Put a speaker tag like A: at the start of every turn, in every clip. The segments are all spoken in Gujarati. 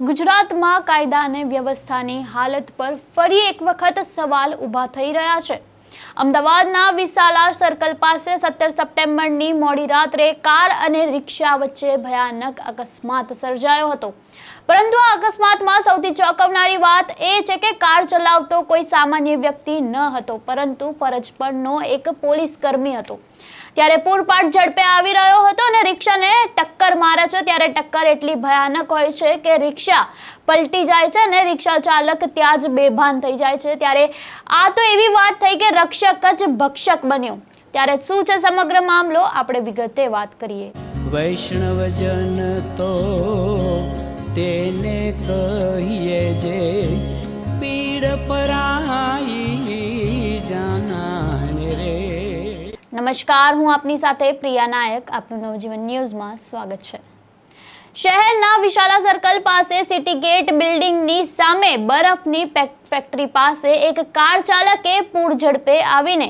A: ગુજરાતમાં કાયદા અને વ્યવસ્થાની હાલત પર ફરી એક વખત સવાલ ઊભા થઈ રહ્યા છે. અમદાવાદના વિશાલા સર્કલ પાસે સત્તર સપ્ટેમ્બરની મોડી રાત્રે કાર અને રિક્ષા વચ્ચે ભયાનક અકસ્માત સર્જાયો હતો. પરંતુ આ અકસ્માતમાં સૌથી ચોંકાવનારી વાત એ છે કે કાર ચલાવતો કોઈ સામાન્ય વ્યક્તિ ન હતો, પરંતુ ફરજ પરનો એક પોલીસ કર્મી હતો. ત્યારે પૂરપાટ ઝડપે આવી રહ્યો હતો અને રિક્ષાને ટક્કર મારે છે, ત્યારે ટક્કર એટલી ભયાનક હોય છે કે રિક્ષા પલટી જાય છે અને રિક્ષા ચાલક ત્યાં જ બેભાન થઈ જાય છે. ત્યારે આ તો એવી વાત થઈ કે રક્ષક જ ભક્ષક બન્યો. ત્યારે શું છે સમગ્ર મામલો? આપણે વિગતે વાત કરીએ.
B: વૈષ્ણવજન તો તેને કહીએ જે પીડ પરાઈ જાનાને રે.
A: નમસ્કાર હું આપની સાથે પ્રિયા નાયક. આપનું નવજીવન ન્યૂઝમાં સ્વાગત છે. શહેરના વિશાલા સર્કલ પાસે સિટી ગેટ બિલ્ડિંગની સામે બરફની ફેક્ટરી પાસે એક કાર ચાલકે પૂર ઝડપે આવીને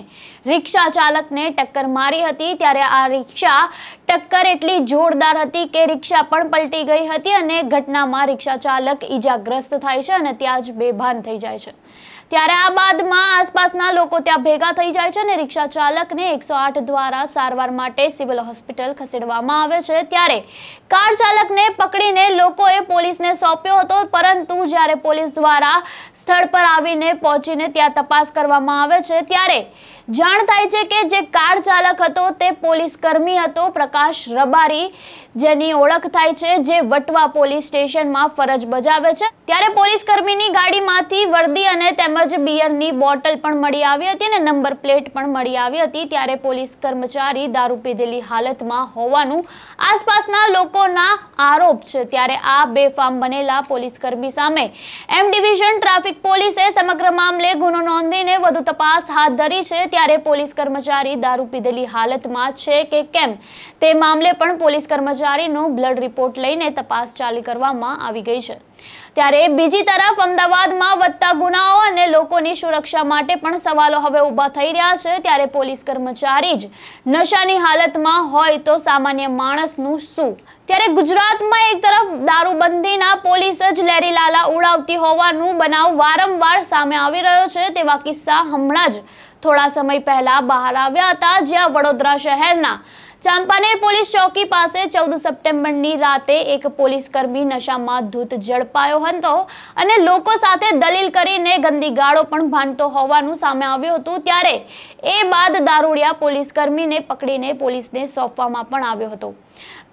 A: રિક્ષા ચાલકને ટક્કર મારી હતી. ત્યારે આ રિક્ષા ટક્કર એટલી જોરદાર હતી કે રિક્ષા પણ પલટી ગઈ હતી અને ઘટનામાં રિક્ષા ચાલક ઈજાગ્રસ્ત થાય છે અને ત્યાં જ બેભાન થઈ જાય છે. ત્યારે આ બાદમાં આસપાસના લોકો ત્યાં ભેગા થઈ જાય છે અને રિક્ષા ચાલકને એકસો આઠ દ્વારા સારવાર માટે સિવિલ હોસ્પિટલ ખસેડવામાં આવે છે. ત્યારે કાર ચાલકને પકડીને લોકોએ પોલીસને સોંપ્યો હતો, પરંતુ જ્યારે પોલીસ દ્વારા સ્થળ પર આવીને પહોંચીને ત્યાં તપાસ કરવામાં આવે છે, ત્યારે જાણ થાય છે કે જે કાર ચાલક હતો તે પોલીસ કર્મી હતો, પ્રકાશ રબારી જેની ઓળખ થાય છે, જે વટવા પોલીસ સ્ટેશનમાં ફરજ બજાવે છે. ત્યારે પોલીસ કર્મીની ગાડીમાંથી વર્દી અને તેમજ બિયરની બોટલ પણ મળી આવી હતી અને નંબર પ્લેટ પણ મળી આવી હતી. ત્યારે પોલીસ કર્મચારી દારૂ પીધેલી હાલતમાં હોવાનું આસપાસના લોકોના આરોપ છે. ત્યારે આ બેફામ બનેલા પોલીસ કર્મી સામે એમ ડિવિઝન ટ્રાફિક પોલીસે સમગ્ર મામલે ગુનો નોંધીને વધુ તપાસ હાથ ધરી છે. ત્યારે પોલીસ કર્મચારી દારૂ પીધેલી હાલતમાં છે કે કેમ? તે મામલે પણ પોલીસ કર્મચારીનો બ્લડ રિપોર્ટ લઈને તપાસ ચાલી કરવામાં આવી ગઈ છે. ત્યારે બીજી તરફ અમદાવાદમાં વધતા ગુનાઓ અને લોકોની સુરક્ષા માટે પણ સવાલો હવે ઊભા થઈ રહ્યા છે. ત્યારે પોલીસ કર્મચારી જ નશાની હાલતમાં હોય તો સામાન્ય માણસનું શું? ત્યારે ગુજરાતમાં એક તરફ દારૂબંધીના પોલીસ જ લેરીલાલા ઉડાવતી હોવાનું બનાવ વારંવાર સામે આવી રહ્યો છે. તેવા કિસ્સા હમણાં જ થોડા સમય પહેલા બહાર આવ્યા હતા, જ્યાં વડોદરા શહેરના ચાંપાનેર પોલીસ ચોકી પાસે ચૌદ સપ્ટેમ્બરની રાતે એક પોલીસ કર્મી નશામાં ધૂત ઝડપાયો હતો અને લોકો સાથે દલીલ કરીને ગંદી ગાળો પણ ભાંડતો હોવાનું સામે આવ્યું હતું. ત્યારે એ બાદ દારૂડિયા પોલીસ કર્મીને પકડીને પોલીસને સોંપવામાં પણ આવ્યો હતો.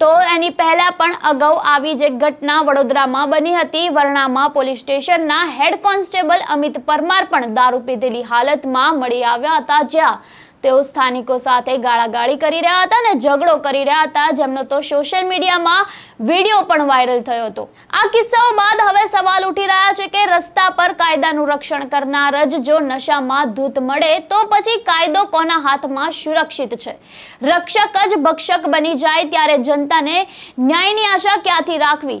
A: તો એની પહેલા પણ અગાઉ આવી જે ઘટના વડોદરામાં બની હતી, વરણામાં પોલીસ સ્ટેશનના હેડ કોન્સ્ટેબલ અમિત પરમાર પણ દારૂ પીધેલી હાલતમાં મળી આવ્યા હતા, જ્યાં તેઓ સ્થાનિકો સાથે ગાળાગાળી કરી રહ્યા હતા અને ઝઘડો કરી રહ્યા હતા. જેમનો તો સોશિયલ મીડિયામાં વીડિયો પણ વાયરલ થયો હતો. આ કિસ્સાઓ બાદ હવે સવાલ ઉઠી રહ્યા છે કે રસ્તા પર કાયદાનું રક્ષણ કરનાર જ જો નશામાં ધૂત મળે તો પછી કાયદો કોના હાથમાં સુરક્ષિત છે? રક્ષક જ ભક્ષક બની જાય ત્યારે જનતાને ન્યાયની આશા ક્યાંથી રાખવી?